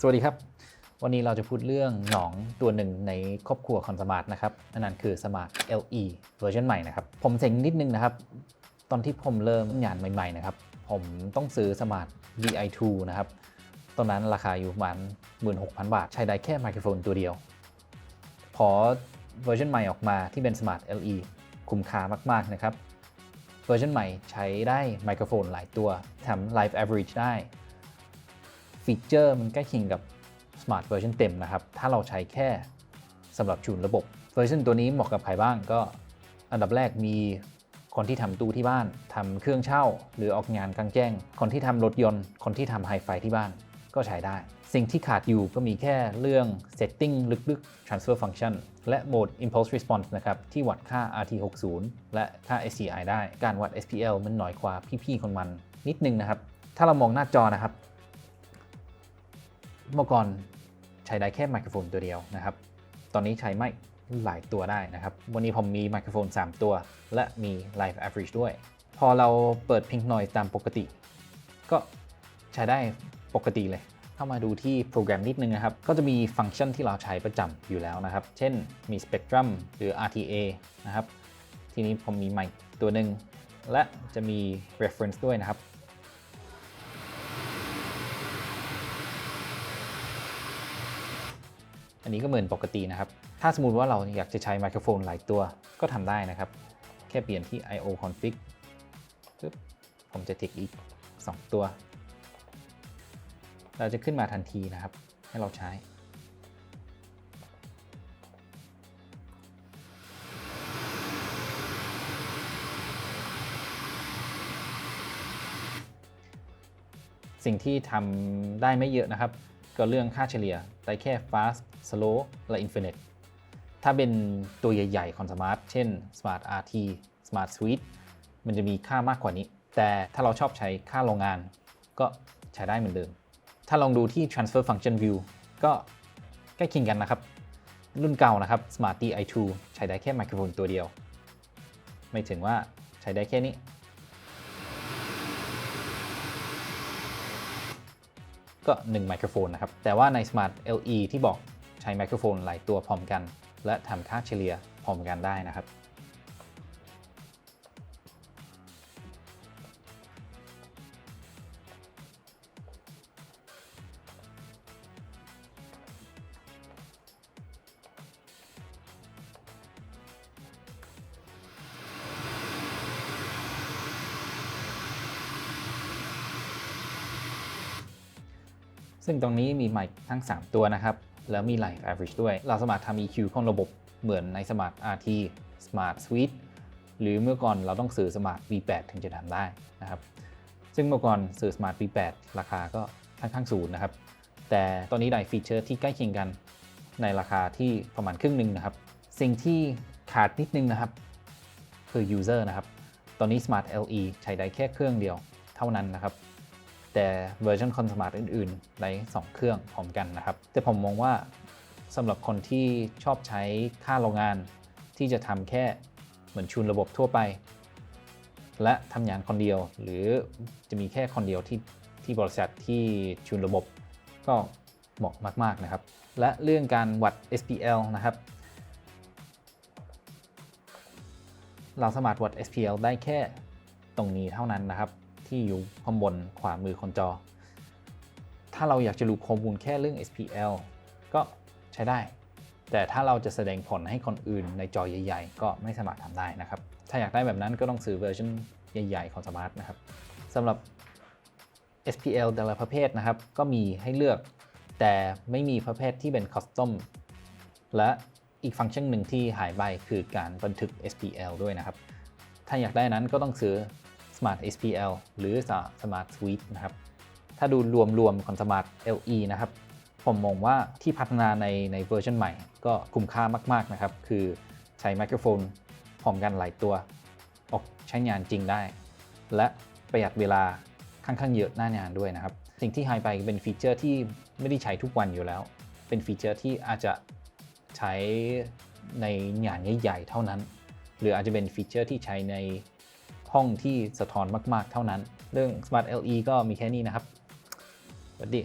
สวัสดีครับ วันนี้เราจะพูดเรื่องหนองตัวหนึ่งในครอบครัวคอนสมาร์ทนะครับนั่นคือ Smart LE เวอร์ชันใหม่นะครับ ผมเซ็งนิดนึงนะครับ ตอนที่ผมเริ่มงานใหม่ๆนะครับ ผมต้องซื้อ Smart VI2 นะครับ ตอนนั้นราคาอยู่ประมาณ 16,000 บาท ใช้ได้แค่ไมโครโฟนตัวเดียว พอเวอร์ชันใหม่ออกมาที่เป็น Smart LE คุ้มค่ามากๆนะครับ เวอร์ชันใหม่ใช้ได้ไมโครโฟนหลายตัวทำ Live Average ได้ ฟีเจอร์มันใกล้เคียงกับ Smart Version เต็มนะครับ ถ้าเราใช้แค่สำหรับจูนระบบเวอร์ชันตัวนี้เหมาะกับใครบ้างก็อันดับแรกมีคนที่ทำตู้ที่บ้านทำเครื่องเช่า หรือออกงานกลางแจ้ง คนที่ทำรถยนต์ คนที่ทำไฮไฟที่บ้านก็ใช้ได้ สิ่งที่ขาดอยู่ก็มีแค่เรื่อง setting ลึกๆ transfer function และโหมด impulse response นะครับ ที่วัดค่า RT60 และค่า SCI ได้ การวัด SPL มันน้อยกว่าพี่ๆคนมันนิดนึงนะครับ ถ้าเรามองหน้าจอนะครับ เมื่อก่อนใช้ได้แค่ไมโครโฟนตัวเดียวนะครับ ตอนนี้ใช้ไม่หลายตัวได้นะครับ วันนี้ผมมีไมโครโฟน 3 ตัว และมี Live Average ด้วย พอเราเปิด Pink Noise ตามปกติ ก็ใช้ได้ปกติเลย เข้ามาดูที่โปรแกรมนิดนึงนะครับ ก็จะมีฟังก์ชันที่เราใช้ประจำอยู่แล้วนะครับ เช่นมี Spectrum หรือ RTA นะครับ ทีนี้ผมมีไมค์ตัวหนึ่งและจะมี reference ด้วยนะครับ อันนี้ก็เหมือนปกตินะครับ ถ้าสมมติว่าเราอยากจะใช้ไมโครโฟนหลายตัวก็ทำได้นะครับ แค่เปลี่ยนที่ IO config ปึ๊บผมจะติกอีก 2 ตัว เราจะขึ้นมาทันทีนะครับ ให้เราใช้ สิ่งที่ทำได้ไม่เยอะนะครับ ก็เรื่องค่าเฉลี่ยได้แค่ fast slow และ infinite ถ้าเป็นตัวใหญ่ๆของ smart เช่น smart RT smart suite มันจะมีค่ามากกว่านี้ แต่ถ้าเราชอบใช้ค่าโรงงาน ก็ใช้ได้เหมือนเดิม ถ้าลองดูที่ transfer function view ก็ใกล้เคียงกันนะครับ รุ่นเก่านะครับ smart DI2 ใช้ได้แค่ไมโครโฟนตัวเดียว ไม่ถึงว่าใช้ได้แค่นี้ ก็1ไมโครโฟนนะครับ แต่ว่าใน Smart LE ที่บอกใช้ไมโครโฟนหลายตัวพร้อมกัน และทำค่าเฉลี่ยพร้อมกันได้นะครับ ซึ่งตรงนี้มีไมค์ทั้ง 3 ตัวนะครับ แล้วมี Live Average ด้วย เราสามารถทำ EQ ของระบบเหมือนใน Smart RT Smart Suite หรือเมื่อก่อนเราต้องซื้อ Smart V8 ถึงจะทำได้นะครับ ซึ่งเมื่อก่อนซื้อ Smart V8 ราคาก็ค่อนข้างสูงนะครับ แต่ตอนนี้ได้ฟีเจอร์ที่ใกล้เคียงกันในราคาที่ประมาณครึ่งหนึ่งนะครับ สิ่งที่ขาดนิดนึงนะครับ คือ User นะครับ ตอนนี้ Smart LE ใช้ได้แค่เครื่องเดียวเท่านั้นนะครับ แต่เวอร์ชันคอนสมาร์ทอื่นๆได้2เครื่องพร้อมกันนะครับ แต่ผมมองว่าสำหรับคนที่ชอบใช้ค่าโรงงานที่จะทำแค่เหมือนชูนระบบทั่วไป และทำงานคนเดียว หรือจะมีแค่คนเดียวที่ที่บริษัทที่ชูนระบบก็เหมาะมากๆนะครับ และเรื่องการวัด SPL นะครับ เราสามารถวัด SPL ได้แค่ตรงนี้เท่านั้นนะครับ ที่อยู่ข้างบนขวามือของจอ ถ้าเราอยากจะรู้ข้อมูลแค่เรื่อง SPL ก็ใช้ได้ แต่ถ้าเราจะแสดงผลให้คนอื่นในจอใหญ่ ๆ ก็ไม่สามารถทำได้นะครับ ถ้าอยากได้แบบนั้นก็ต้องซื้อเวอร์ชันใหญ่ ๆ ของ Smart นะครับสำหรับ SPL แต่ละประเภทนะครับ ก็มีให้เลือก แต่ไม่มีประเภทที่เป็นคอสตอมและอีกฟังก์ชันหนึ่งที่หายไปคือการบันทึก SPL ด้วยนะครับ ถ้าอยากได้นั้นก็ต้องซื้อ Smart SPL หรือ Smart Suite นะครับ ถ้าดูรวมๆของ Smart LE นะครับ ผมมองว่าที่พัฒนาในในเวอร์ชันใหม่ ก็คุ้มค่ามากๆนะครับ คือใช้ไมโครโฟนพร้อมกันหลายตัว ออกใช้งานจริงได้ และประหยัดเวลาค่อนข้างเยอะหน้างานด้วยนะครับ สิ่งที่หายไปเป็นฟีเจอร์ที่ไม่ได้ใช้ทุกวันอยู่แล้ว เป็นฟีเจอร์ที่อาจจะใช้ในงานใหญ่ๆเท่านั้น หรืออาจจะเป็นฟีเจอร์ที่ใช้ใน ห้องที่สะท้อนมากๆ เท่านั้น เรื่อง Smart LE ก็มีแค่นี้นะครับสวัสดี